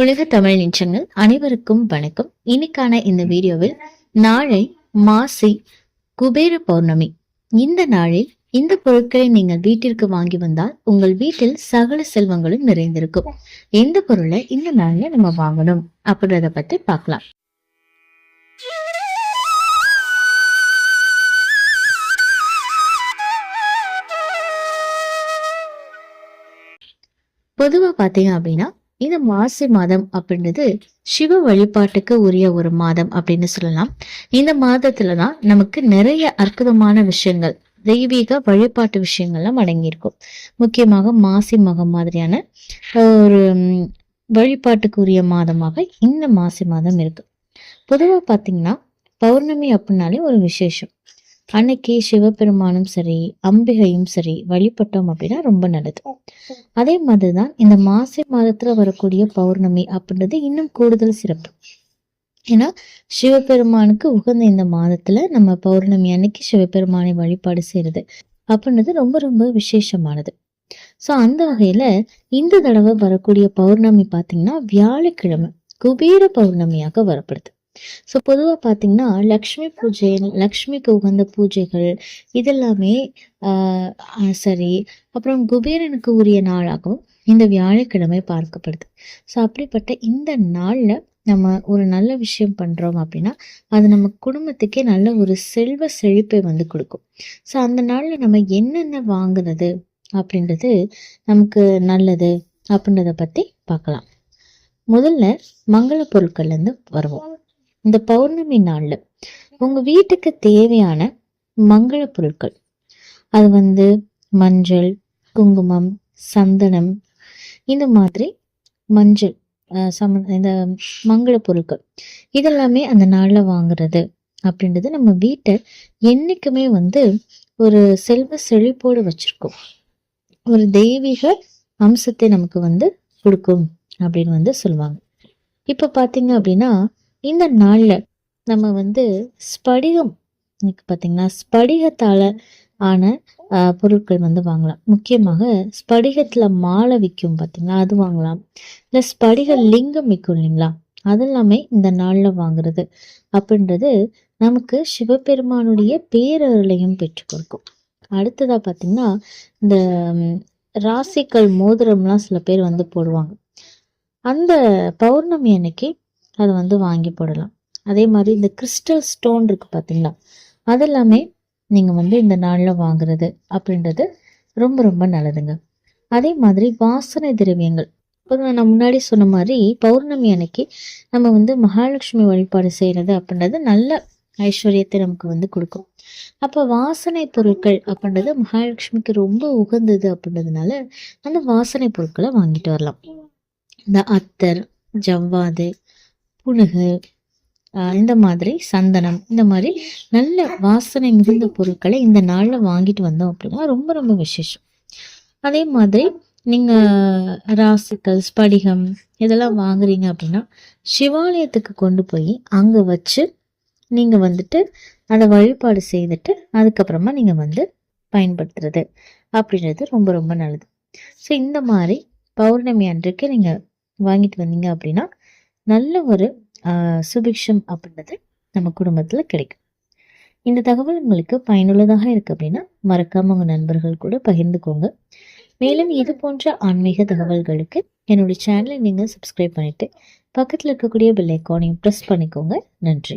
உலக தமிழ் நிச்சங்கள் அனைவருக்கும் வணக்கம். இன்னைக்கான இந்த வீடியோவில் நாளை மாசி குபேர பௌர்ணமி. இந்த நாளில் இந்த பொருட்களை நீங்கள் வீட்டிற்கு வாங்கி வந்தால் உங்கள் வீட்டில் சகல செல்வங்களும் நிறைந்திருக்கும். எந்த பொருளை இந்த நாள்ல நம்ம வாங்கணும் அப்படின்றத பத்தி பார்க்கலாம். பொதுவா பாத்தீங்க அப்படின்னா இந்த மாசி மாதம் அப்படின்றது சிவ வழிபாட்டுக்கு உரிய ஒரு மாதம் அப்படின்னு சொல்லலாம். இந்த மாதத்துல தான் நமக்கு நிறைய அற்புதமான விஷயங்கள் தெய்வீக வழிபாட்டு விஷயங்கள்லாம் அடங்கியிருக்கும். முக்கியமாக மாசி மகம் மாதிரியான ஒரு ம், வழிபாட்டுக்கு உரிய மாதமாக இந்த மாசி மாதம் இருக்கு. பொதுவா பாத்தீங்கன்னா பௌர்ணமி அப்படின்னாலே ஒரு விசேஷம். அன்னைக்கு சிவபெருமானும் சரி அம்பிகையும் சரி வழிபட்டோம் அப்படின்னா ரொம்ப நல்லது. அதே மாதிரிதான் இந்த மாசி மாதத்துல வரக்கூடிய பௌர்ணமி அப்படின்றது இன்னும் கூடுதல் சிறப்பு. ஏன்னா சிவபெருமானுக்கு உகந்த இந்த மாதத்துல நம்ம பௌர்ணமி அன்னைக்கு சிவபெருமானை வழிபாடு செய்யறது அப்படின்றது ரொம்ப ரொம்ப விசேஷமானது. ஸோ அந்த வகையில இந்த தடவை வரக்கூடிய பௌர்ணமி பார்த்தீங்கன்னா வியாழக்கிழமை குபேர பௌர்ணமியாக வரப்படுது. ஸோ பொதுவாக பார்த்தீங்கன்னா லக்ஷ்மி பூஜை லக்ஷ்மிக்கு உகந்த பூஜைகள் இதெல்லாமே ஆஹ் சரி. அப்புறம் குபேரனுக்கு உரிய நாளாகவும் இந்த வியாழக்கிழமை பார்க்கப்படுது. ஸோ அப்படிப்பட்ட இந்த நாளில் நம்ம ஒரு நல்ல விஷயம் பண்ணுறோம் அப்படின்னா அது நம்ம குடும்பத்துக்கே நல்ல ஒரு செல்வ செழிப்பை வந்து கொடுக்கும். ஸோ அந்த நாளில் நம்ம என்னென்ன வாங்குறது அப்படின்றது நமக்கு நல்லது அப்படின்றத பற்றி பார்க்கலாம். முதல்ல மங்கள பொருட்கள்லேருந்து வருவோம். இந்த பௌர்ணமி நாளில் உங்கள் வீட்டுக்கு தேவையான மங்கள பொருட்கள். அது வந்து மஞ்சள் குங்குமம் சந்தனம் இந்த மாதிரி மஞ்சள் அஹ், சம இந்த மங்கள பொருட்கள். இதெல்லாமே அந்த நாளில் வாங்குறது அப்படின்றது நம்ம வீட்டை என்னைக்குமே வந்து ஒரு செல்வ செழிப்போடு வச்சிருக்கோம். ஒரு தெய்வீக அம்சத்தை நமக்கு வந்து கொடுக்கும் அப்படின்னு வந்து சொல்லுவாங்க. இப்போ பார்த்தீங்க அப்படின்னா இந்த நாளில் நம்ம வந்து ஸ்படிகம் இன்னைக்கு பார்த்தீங்கன்னா ஸ்படிகத்தால் ஆன ஆஹ், பொருட்கள் வந்து வாங்கலாம். முக்கியமாக ஸ்படிகத்தில் மாலை விற்கும் பார்த்தீங்களா அது வாங்கலாம். இல்லை ஸ்படிக லிங்கம் விற்கும் இல்லைங்களா? அதெல்லாமே இந்த நாளில் வாங்குறது. அப்படின்றது நமக்கு சிவபெருமானுடைய பேரருளையும் பெற்றுக் கொடுக்கும். அடுத்ததாக பார்த்தீங்கன்னா இந்த ராசிக்கல் மோதிரம்லாம் சில பேர் வந்து போடுவாங்க. அந்த பௌர்ணமி அன்னைக்கு அதை வந்து வாங்கி போடலாம். அதே மாதிரி இந்த கிறிஸ்டல் ஸ்டோன் இருக்கு பார்த்தீங்களா அதெல்லாமே நீங்கள் வந்து இந்த நாளில் வாங்குறது அப்படின்றது ரொம்ப ரொம்ப நல்லதுங்க. அதே மாதிரி வாசனை திரவியங்கள். இப்போ நான் முன்னாடி சொன்ன மாதிரி பௌர்ணமி அன்னைக்கு நம்ம வந்து மகாலட்சுமி வழிபாடு செய்கிறது அப்படின்றது நல்ல ஐஸ்வர்யத்தை நமக்கு வந்து கொடுக்கும். அப்போ வாசனை பொருட்கள் அப்படின்றது மகாலட்சுமிக்கு ரொம்ப உகந்தது அப்படின்றதுனால அந்த வாசனை பொருட்களை வாங்கிட்டு வரலாம். இந்த அத்தர் ஜவ்வாது புனுகு இந்த மாதிரி சந்தனம் இந்த மாதிரி நல்ல வாசனை மிகுந்த பொருட்களை இந்த நாளில் வாங்கிட்டு வந்தோம் அப்படின்னா ரொம்ப ரொம்ப விசேஷம். அதே மாதிரி நீங்கள் ராசிக்கல் ஸ்படிகம் இதெல்லாம் வாங்குறீங்க அப்படின்னா சிவாலயத்துக்கு கொண்டு போய் அங்கே வச்சு நீங்கள் வந்துட்டு அதை வழிபாடு செய்துட்டு அதுக்கப்புறமா நீங்கள் வந்து பயன்படுத்துறது அப்படின்றது ரொம்ப ரொம்ப நல்லது. ஸோ இந்த மாதிரி பௌர்ணமி அன்றைக்கு நீங்கள் வாங்கிட்டு வந்தீங்க அப்படின்னா நல்ல ஒரு ஆஹ், சுபிக்ஷம் அப்படின்றது நம்ம குடும்பத்தில் கிடைக்கும். இந்த தகவல் உங்களுக்கு பயனுள்ளதாக இருக்கு அப்படின்னா மறக்காமல் உங்கள் நண்பர்கள் கூட பகிர்ந்துக்கோங்க. மேலும் இது போன்ற ஆன்மீக தகவல்களுக்கு என்னுடைய சேனலை நீங்கள் சப்ஸ்கிரைப் பண்ணிவிட்டு பக்கத்தில் இருக்கக்கூடிய பெல் ஐக்கானையும் ப்ரெஸ் பண்ணிக்கோங்க. நன்றி.